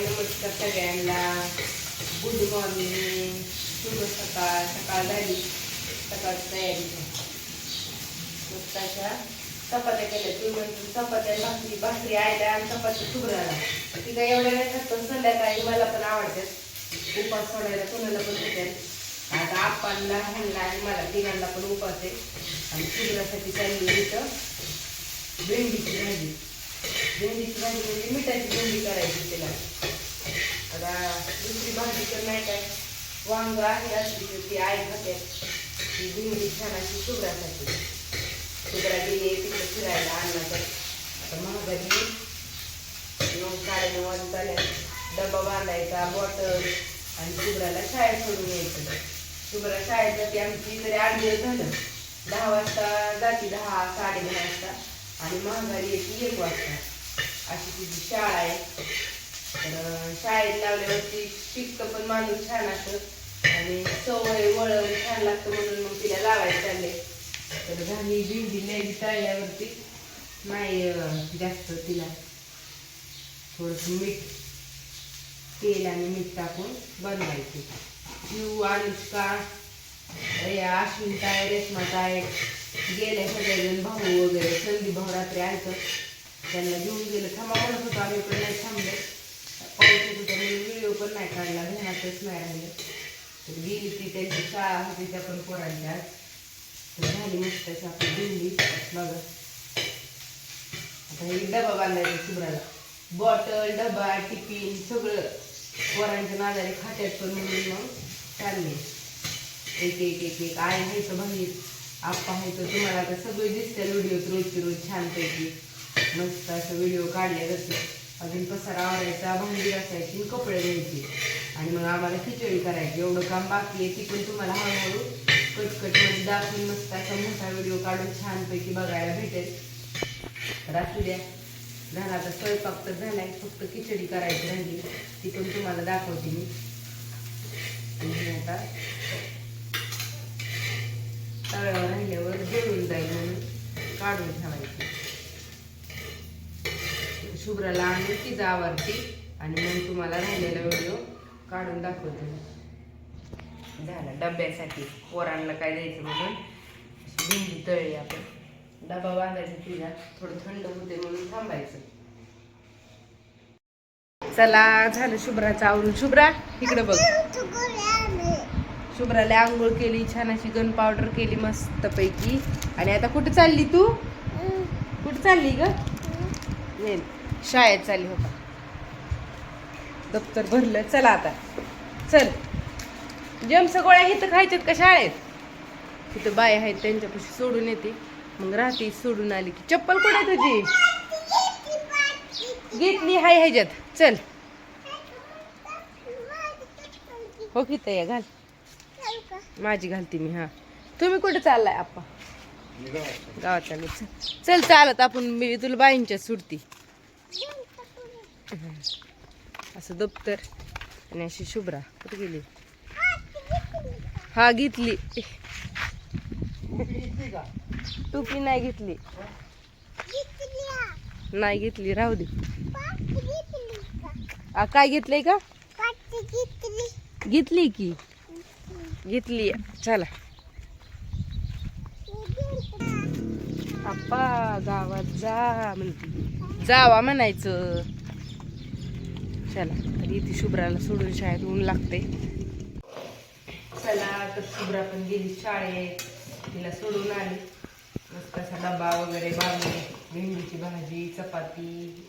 नमस्कार सगळ्यांना. Good morning शुभ सकाळ. सकाळ झाली. सकाळ तयारी मस्त अशा चपात्या केल्या. तुम्ही म्हणतो चपात्या भाकरी भाकरी आयल्या आणि चपात्या शुभ्राला ती काय एवढ्या नाही खात पण संध्याकाळी मला पण आवडतात उपास सोडायला कोणाला पण होत्यात आता आप्पांना ह्यांना आणि मला तिघांना पण उपास आहे. आणि शुभ्रासाठी चालली इथं भेंडीची भाजी. भेंडीची भाजी म्हणजे मिठाची भेंडी करायची तिला. आता दुसरी भाजी तर नाही काय. वांग आहे असली तर ती आई खात्यात ती भेंडी छान अशी शुभ्रासाठी शुभ्रा गेली तिकडे फिरायला आणला तर. आता महागाजी नऊ साडेनऊ वाजता डबा बांधायचा बॉटल आणि शुभ्राला शाळेत सोडून यायचं. शुभ्रा शाळेत जाते. आमची तरी आठ दिवस झालं. दहा वाजता जाते दहा साडे दहा वाजता. आणि महागारी येते एक वाजता. अशी तिची शाळा आहे. तर शाळेत लावल्यावरती शिकतं पण माणूस छान असतं आणि सवय वळण छान लागतं म्हणून मग तिला लावायचं चालले. तर झाली भेंडी नेली तळल्यावरती. नाही जास्त तिला. थोडंसं मीठ. तेल आणि मीठ टाकून बनवायचे. जीव अनुष्का या अश्विन आहे रेश्मा ताय गेले सगळेजण भाऊ वगैरे संधी भाऊ रात्री आलतं. त्यांना घेऊन गेलं. थांबा म्हणत होतो आम्ही पण नाही थांबले पाऊस येत होता म्हणून व्हिडिओ पण नाही काढला ध्यानातच नाही राहिलं. तर गेली ती त्यांची शाळा होती त्या पण पोरांच्या तर झाली मस्त अशी आपली दिंडी बघा. आता हे डबा बांधायचा शुभ्राला बॉटल डबा टिफिन सगळं. पोरांच्या नादारी खात्यात पण म्हणून मग चालले. एक एक एक एक. आय आहे तर बाहेर आप्पा आहे तर तुम्हाला आता सगळे दिसतात व्हिडिओ रोजची रोज छानपैकी. मस्त असं व्हिडिओ काढले जाते अजून पसारा आवरायचा भांडी घासायची कपडे धुवायचे आणि मग आम्हाला खिचडी करायची. एवढं काम बाकी आहे ती पण तुम्हाला हळूहळू कटकटमध्ये दाखवून मस्त असा मोठा व्हिडिओ काढून छानपैकी बघायला भेटेल. तर असू द्या. झाला आता स्वयंपाक तर झालाय. फक्त खिचडी करायची राहिली. ती पण तुम्हाला दाखवते मी. आणि आता तळ्यावर राहिल्यावर जळून जाईल म्हणून काढून ठेवायची. शुभ्राला आणून ती जावरती. आणि मग तुम्हाला राहिलेला व्हिडिओ काढून दाखवते. झाला डब्यासाठी पोरांना काय द्यायचं म्हणून? भेंडी तळली आपण. डबा बांधायचा तिला. थोडं थंड होते म्हणून थांबायचं. चला झालं शुभ्राचं आवरून. शुभ्रा इकडे बघ. शुभ्राला आंघोळ केली छान अशी गन पावडर केली मस्त पैकी आणि आता कुठे चालली तू? कुठे चालली ग? शाळेत चालली होता. दप्तर भरलं. चला आता. चल. जेम्स गोळ्या इथं खायच्यात का शाळेत? तिथं बाय आहेत त्यांच्यापाशी सोडून येते. मग राहते सोडून आली की. चप्पल कुठे तुझी? घेतली हाय ह्याच्यात. चल. हो की या घाल. माझी घालते मी हा. तुम्ही कुठे चाललाय आप्पा? गावात चल चल चालत आपण मी तुला बाईंच्या सुटती असं दप्तर. आणि अशी शुभ्रा. कुठे गेली? हा घेतली. टोपी नाही घेतली. नाही घेतली राहू दे. काय घेतलंय का? घेतली की. घेतली. चला. आप्पा गावात जा म्हणते. जावा म्हणायचं. चला तर इथे शुभ्राला सोडून शाळेत ऊन लागते चला तर शुभ्रा पण गेली शाळेत. तिला सोडून आली. मस्त असा डबा वगैरे बांधले. भेंडीची भाजी चपाती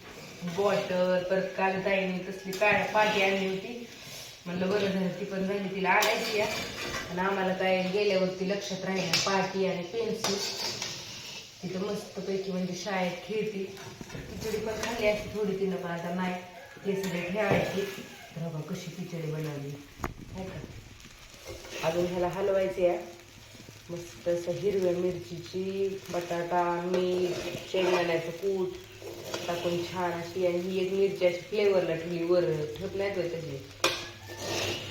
बॉटल परत काल ताईने तसली काय पाठी आणली होती. म्हणलं बरं झालं ती पण झाली तिला आणायची या आणि आम्हाला काय गेल्यावरती लक्षात राहिलं पाटी आणि पेन्सिल. तिथं मस्तपैकी म्हणजे शाळेत खेळती खिचडी पण खाल्ली असते थोडी तिनं पण आता नाही. ते सगळे ठेवायची तर बघा कशी खिचडी बनवली. हो का? अजून ह्याला हलवायचे आहे. मस्त असं हिरव्या मिरचीची बटाटा मीठ शेंगदाण्याचं कूट टाकून छान अशी आणि ही एक मिरची अशी फ्लेवरला ठेवली. वर ठेवत नाही तो तशी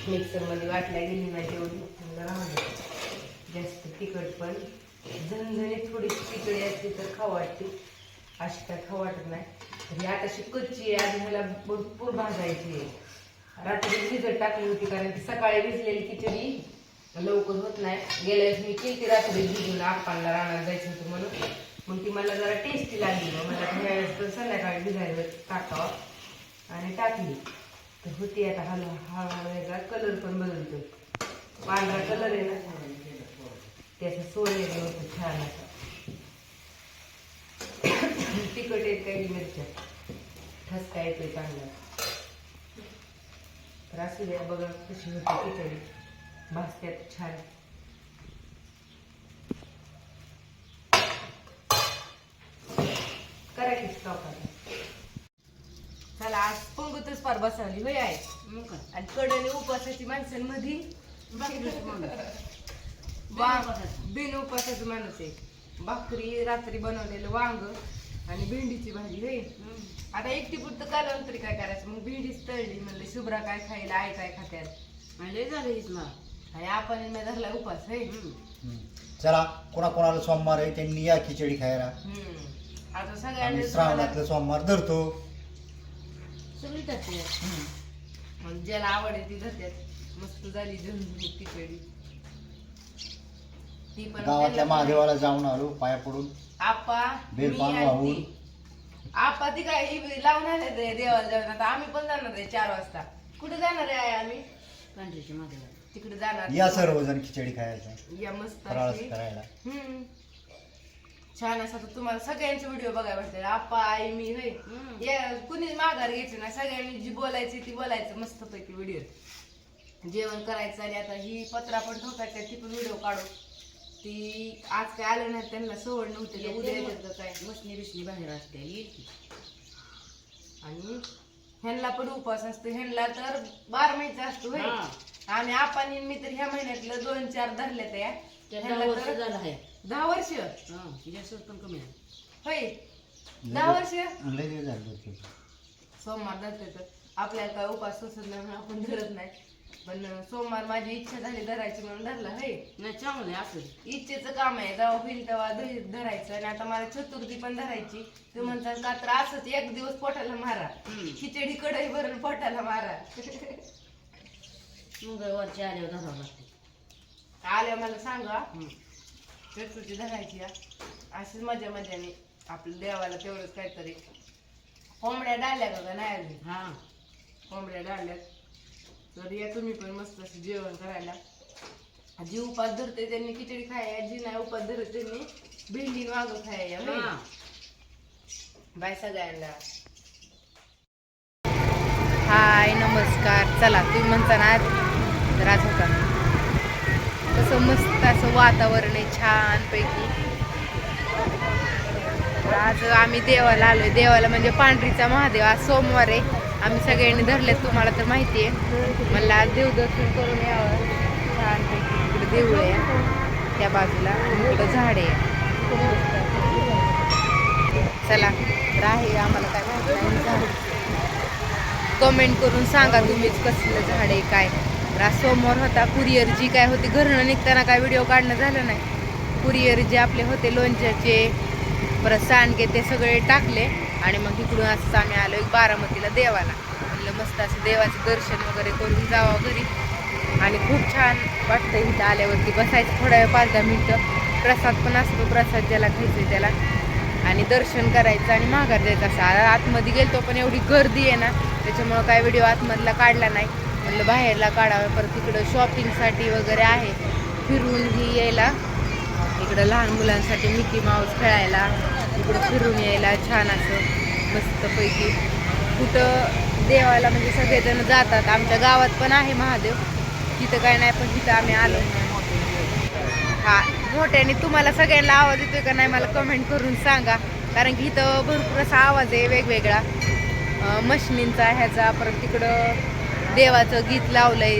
मिक्सरमध्ये वाटल्या गेली नाही तेवढी जास्त तिखट पण. झणझणीत थोडीशी तिखडी असली तर खाऊ वाटते. अशी काय खाऊ वाटत नाही. तर ही आता अशी कच्ची आहे आणि ह्याला भरपूर भाजायची आहे. रात्री भिजत टाकली होती कारण की सकाळी भिजलेली खिचडी लवकर होत नाही. गेल्या वेळेस मी केली रात्री भिजून आपांना रानात जायचं होतं म्हणून. मग ती मला जरा टेस्टी लागली मला घ्यायला तर संध्याकाळी भिजायला टाकावं. आणि टाकली. तर होती आता हळू हळूहळू याचा कलर पण बदलतो पांढरा कलर आहे ना. त्याचं सोनेरी होतं छान असं. तिखट येत काही मिरच्या. ठसका येतोय चांगला. तर असू द्या बघा कशी होती खिचडी. भाजत्यात छान. करा की stop आता. चला आज पंगतच फार बसवली होय आहे? आणि कडने उपासाची माणसांमध्ये बिन उपासाचं माणूस आहे. भाकरी रात्री बनवलेलं वांग आणि भेंडीची भाजी होय. आता एकटी पुरतं कालवण तरी काय करायचं? मग भेंडीच तळली म्हणलं शुभ्रा काय खायला आई काय खात्यात? लय झालं हीच. आणि आपण धरला उपास होय. चला कोणा कोणाला सोमवार आहे त्यांनी या खिचडी खायला. आता सगळ्यांना श्रावणातलं सोमवार धरतो. सगळी करते. मग ज्याला आवड आहे ती धरत्यात. मस्त झाली झणझणीत खिचडी. ती पण गावातल्या महादेवाला जाऊन आलो पाया पडून आपा बेल मी पान आणि वाहून. ती. आपा ती काय ही लावून आले ते देवाला जाऊन आता आम्ही पण जाणार आहे चार वाजता कुठे जाणार आहे आई आम्ही पांढरीच्या. तिकडे जाणार या सर्वजण खिचडी खायला या मस्त फराळ अशी. करायला हम्म. छान असं तर तुम्हाला सगळ्यांचे व्हिडिओ बघायला भेटतील आप्पा आई मी होय हम्म. या कुणीच माघार घ्यायची नाही सगळ्यांनी जी बोलायची ती बोलायचं मस्त पैकी व्हिडिओ जेवण करायचं आणि आता ही पत्रा पण ठोकायची ती पण व्हिडिओ काढू ती आज काय आलं नाही त्यांना सवड नव्हती तर उद्या येतात का काय मशनी बिशनी बाहेर असते येईल की. आणि ह्यांना पण उपवास असतो ह्यांना तर बारा महिन्याचा असतो होय हा. आणि आपण मी तर ह्या महिन्यातलं दोन चार धरले त्या त्या ह्यांना दहा वर्ष तर झालं आहे. दहा वर्ष हा, जास्त पण कमी आहे. होय दहा वर्ष लय दिवस झाले धरतो. सोमवार धरते तर आपल्याला काय उपास सोसत नाही म्हणून आपण धरत नाही पण सोमवार माझी इच्छा झाली धरायची म्हणून धरला होय. नाही चांगलं आहे असं. इच्छेचं काम आहे जेव्हा होईल तेव्हा ध- धरायचं. आणि आता मला चतुर्थी पण धरायची. ते म्हणतात का तर असंच एक दिवस पोटाला मारा. हम्म. खिचडी कढई भरून पोटाला मारा. मंगळवारच्या आल्यावर धरावं लागते. आल्या मला सांगा. चतुर्थी धरायची हा. अशीच मजा मजाने आपल्या देवाला तेवढंच काहीतरी. कोंबड्या डाळल्या का नाही अजून हा. कोंबड्या डाळल्यात तर या तुम्ही पण मस्त असं जेवण करायला. जी उपास धरते त्यांनी खिचडी खाया जी नाही उपास धरत त्यांनी. भेंडी वांग खाया. बाय सगळ्यांना. हाय नमस्कार. चला तुम्ही म्हणता ना तर आज होता. कसं मस्त असं वातावरण आहे छानपैकी. तर आज आम्ही देवाला आलोय. देवाला म्हणजे पांढरीचा महादेव. आज सोमवार आहे. आम्ही सगळ्यांनी धरलेत तुम्हाला तर माहिती आहे मला देवदर्शन करून यावं. छानपैकी इकडे देऊळ आहे. त्या बाजूला आणि इकडं झाडे आहे. चला तर आहे आम्हाला काय माहिती झाड कमेंट करून सांगा तुम्हीच कसलं झाड आहे काय. तर सोमवार होता कुरिअर जी काय होती घरनं निघताना काय व्हिडिओ काढणं झालं नाही. कुरिअर जे आपले होते लोणच्याचे परत सांडगे ते सगळे टाकले. आणि मग इकडून असंच आम्ही आलो एक बारामतीला देवाला. म्हणलं मस्त असं देवाचं दर्शन वगैरे करून जावं घरी. आणि खूप छान वाटतं इथं आल्यावरती. बसायचं थोडा वेळ पाच दहा मिनटं. प्रसाद पण असतो प्रसाद ज्याला घ्यायचं त्याला. आणि दर्शन करायचं आणि माघार जायचं असं. आतमध्ये गेलतो पण एवढी गर्दी आहे ना त्याच्यामुळं काय व्हिडिओ आतमधला काढला नाही. म्हणलं बाहेरला काढावं परत तिकडं शॉपिंगसाठी वगैरे आहे. फिरून ही यायला. इकडं लहान मुलांसाठी मिकी माऊस खेळायला. इकडं फिरून यायला छान असं मस्तपैकी. कुठं देवाला म्हणजे सगळेजण जातात. आमच्या गावात पण आहे महादेव. तिथं काय नाही पण तिथं आम्ही आलो. हा मोठ्याने तुम्हाला सगळ्यांना आवाज येतोय का नाही मला कमेंट करून सांगा. कारण की इथं भरपूर असा आवाज आहे वेगवेगळा. मशनींचा ह्याचा परत तिकडं देवाचं गीत लावलंय.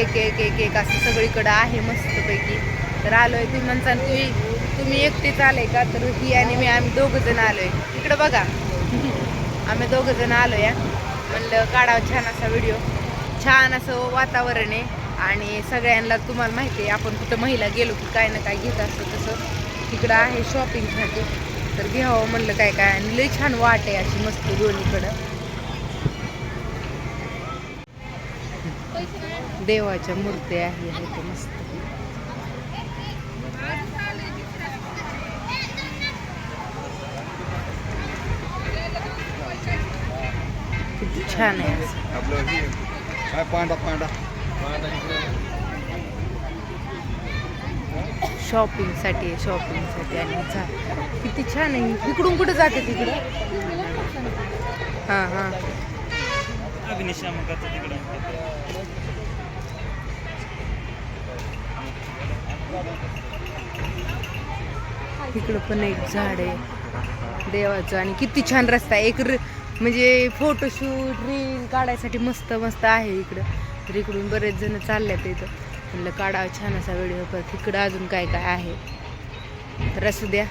एक एक एक एक असं सगळीकडं आहे मस्तपैकी. तर आलोय तुम्ही म्हणसान तुम्ही तुम्ही एकटेच आले का? तर ही आणि मी आम्ही दोघं जण आलोय. इकडं बघा. आम्ही दोघं जण आलो या म्हणलं काढावं छान असा व्हिडिओ. छान असं वातावरण आहे. आणि सगळ्यांना तुम्हाला माहिती आहे आपण कुठं महिला गेलो की काय ना काय घेत असतो तसं. तिकडं आहे शॉपिंगसाठी तर घ्यावं म्हणलं काय काय. आणि लई छान वाट आहे अशी मस्त दोन्हीकडं. देवाच्या मूर्त्या आहे मस्त. छान आहे. आपलं हे काय पांडा पांडा शॉपिंगसाठी आहे शॉपिंगसाठी. आणि किती छान आहे. इकडून कुठं जाते तिकडं? हां हां. अग्निशामकाचं तिकडं. इकडं पण एक झाड आहे. देवाचं. आणि किती छान रस्ता आहे. एक र- म्हणजे फोटोशूट रील काढायसाठी मस्त मस्त आहे इकडं. तर इकडून बरेच जण चालल्यात इथं. म्हणलं काढावं छान असा व्हिडिओ परत इकडं अजून काय काय आहे? तर असू द्या.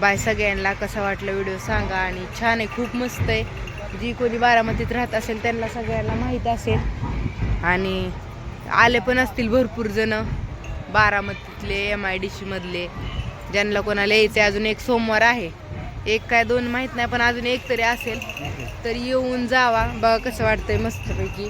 बाय सगळ्यांना कसा वाटला व्हिडिओ सांगा. आणि छान आहे खूप मस्त आहे. जी कोणी बारामतीत राहत असेल त्यांना सगळ्यांना माहीत असेल. आणि आले पण असतील भरपूर जण. बारामतीतले एम आय डी सीमधले ज्यांना कोणाला यायचे अजून एक सोमवार आहे. एक काय दोन माहीत नाही पण अजून एक तरी असेल तर येऊन जावा. बघा कसं वाटतंय मस्तपैकी.